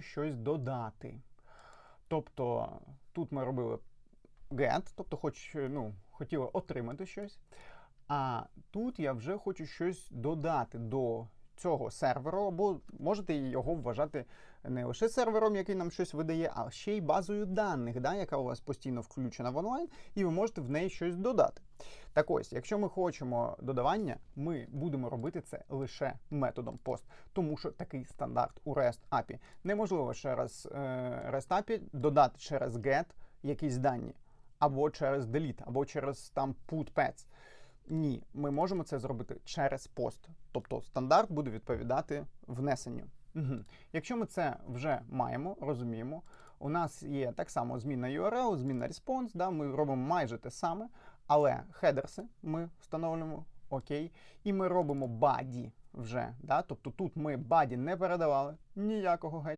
щось додати. Тобто тут ми робили get, тобто хоч, ну, хотіли отримати щось. А тут я вже хочу щось додати до цього серверу, або можете його вважати не лише сервером, який нам щось видає, а ще й базою даних, да, яка у вас постійно включена в онлайн, і ви можете в неї щось додати. Так ось, якщо ми хочемо додавання, ми будемо робити це лише методом POST, тому що такий стандарт у REST API. Неможливо через REST API додати через GET якісь дані, або через delete, або через там put pets. Ні, ми можемо це зробити через пост. Тобто стандарт буде відповідати внесенню. Угу. Якщо ми це вже маємо, розуміємо, у нас є так само зміна URL, зміна response, да, ми робимо майже те саме, але хедерси ми встановлюємо окей, і ми робимо баді вже. Да, тобто тут ми баді не передавали ніякого геть.